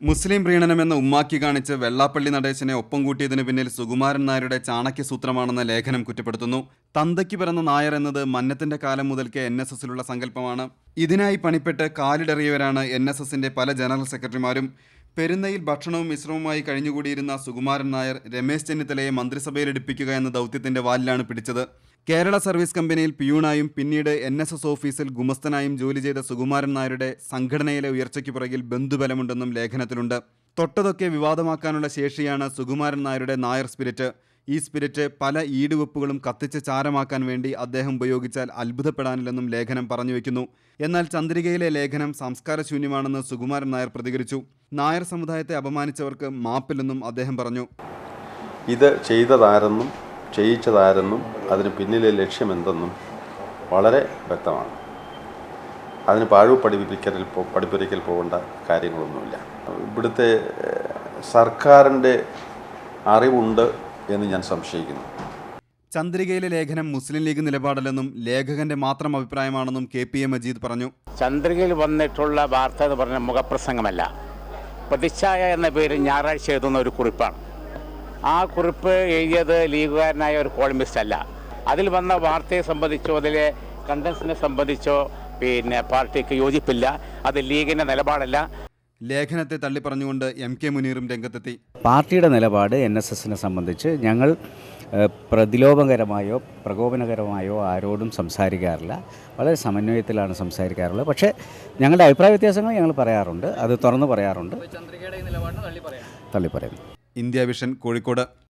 മുസ്ലിം പ്രീണനമെന്ന ഉമ്മാക്കി കാണിച്ച് വെള്ളാപ്പള്ളി നടേശനെ ഒപ്പം കൂട്ടിയതിനു പിന്നിൽ സുകുമാരൻ നായരുടെ ചാണക്യസൂത്രമാണെന്ന ലേഖനം കുറ്റപ്പെടുത്തുന്നു. തന്തയ്ക്ക് പിറന്ന നായർ എന്നത് മന്നത്തിന്റെ കാലം മുതൽക്കേ എൻ എസ് എസിലുള്ള സങ്കല്പമാണ്. ഇതിനായി പണിപ്പെട്ട് കാലിടറിയവരാണ് എൻ എസ് എസിന്റെ പല ജനറൽ സെക്രട്ടറിമാരും. പെരുന്നയിൽ ഭക്ഷണവും മിശ്രവുമായി കഴിഞ്ഞുകൂടിയിരുന്ന സുകുമാരൻ നായർ രമേശ് ചെന്നിത്തലയെ മന്ത്രിസഭയിലെടുപ്പിക്കുക എന്ന ദൗത്യത്തിന്റെ വാലിലാണ് പിടിച്ചത്. കേരള സർവീസ് കമ്പനിയിൽ പിയൂണായും പിന്നീട് എൻ എസ് എസ് ഓഫീസിൽ ഗുമസ്തനായും ജോലി ചെയ്ത സുകുമാരൻ നായരുടെ സംഘടനയിലെ ഉയർച്ചയ്ക്ക് പുറകിൽ ബന്ധുബലമുണ്ടെന്നും ലേഖനത്തിലുണ്ട്. തൊട്ടതൊക്കെ വിവാദമാക്കാനുള്ള ശേഷിയാണ് സുകുമാരൻ നായരുടെ നായർ സ്പിരിറ്റ് ഈ സ്പിരിറ്റ് പല ഈടുവെപ്പുകളും കത്തിച്ച് ചാരമാക്കാൻ വേണ്ടി അദ്ദേഹം ഉപയോഗിച്ചാൽ അത്ഭുതപ്പെടാനില്ലെന്നും ലേഖനം പറഞ്ഞു വയ്ക്കുന്നു എന്നാൽ ചന്ദ്രികയിലെ ലേഖനം സംസ്കാരശൂന്യമാണെന്ന് സുകുമാരൻ നായർ പ്രതികരിച്ചു. നായർ സമുദായത്തെ അപമാനിച്ചവർക്ക് മാപ്പില്ലെന്നും അദ്ദേഹം പറഞ്ഞു. ഇത് ചെയ്തതാരെന്നും ചെയ്യിച്ചതാരെന്നും അതിന് പിന്നിലെ ലക്ഷ്യമെന്തെന്നും വളരെ വ്യക്തമാണ്. അതിന് പാഴു പഠിപ്പിക്കലിൽ പോ- പഠിപ്പിക്കൽ പോകേണ്ട കാര്യങ്ങളൊന്നുമില്ല. ഇവിടുത്തെ സർക്കാരിന്റെ അറിവുണ്ട് എന്ന് ഞാൻ സംശയിക്കുന്നു. ചന്ദ്രികയിലെ ലേഖനം മുസ്ലിം ലീഗ് നിലപാടല്ലെന്നും ലേഖകന്റെ മാത്രം അഭിപ്രായമാണെന്നും കെ പി എ മജീദ് പറഞ്ഞു. ചന്ദ്രികയിൽ വന്നിട്ടുള്ള വാർത്ത എന്ന് പറഞ്ഞ മുഖപ്രസംഗമല്ല. പ്രതിച്ഛായ എന്ന പേര് ഞായറാഴ്ച എഴുതുന്ന ഒരു കുറിപ്പാണ്. ആ കുറിപ്പ് എഴുതിയത് ലീഗുകാരനായ ഒരു കോളമിസ്റ്റ് അല്ല. അതിൽ വന്ന വാർത്തയെ സംബന്ധിച്ചോ അതിലെ കണ്ടൻസിനെ സംബന്ധിച്ചോ പിന്നെ പാർട്ടിക്ക് യോജിപ്പില്ല. അത് ലീഗിന്റെ നിലപാടല്ല. ലേഖനത്തെ തള്ളിപ്പറഞ്ഞുകൊണ്ട് എം കെ മുനീറും രംഗത്തെത്തി. പാർട്ടിയുടെ നിലപാട് എൻ എസ് എസിനെ സംബന്ധിച്ച് ഞങ്ങൾ പ്രതിലോഭകരമായോ പ്രകോപനകരമായോ ആരോടും സംസാരിക്കാറില്ല. വളരെ സമന്വയത്തിലാണ് സംസാരിക്കാറുള്ളത്. പക്ഷേ ഞങ്ങളുടെ അഭിപ്രായ വ്യത്യാസങ്ങൾ ഞങ്ങൾ പറയാറുണ്ട്. അത് തുറന്നു പറയാറുണ്ട്. തള്ളി പറയുന്നു ഇന്ത്യ വിഷൻ കോഴിക്കോട്.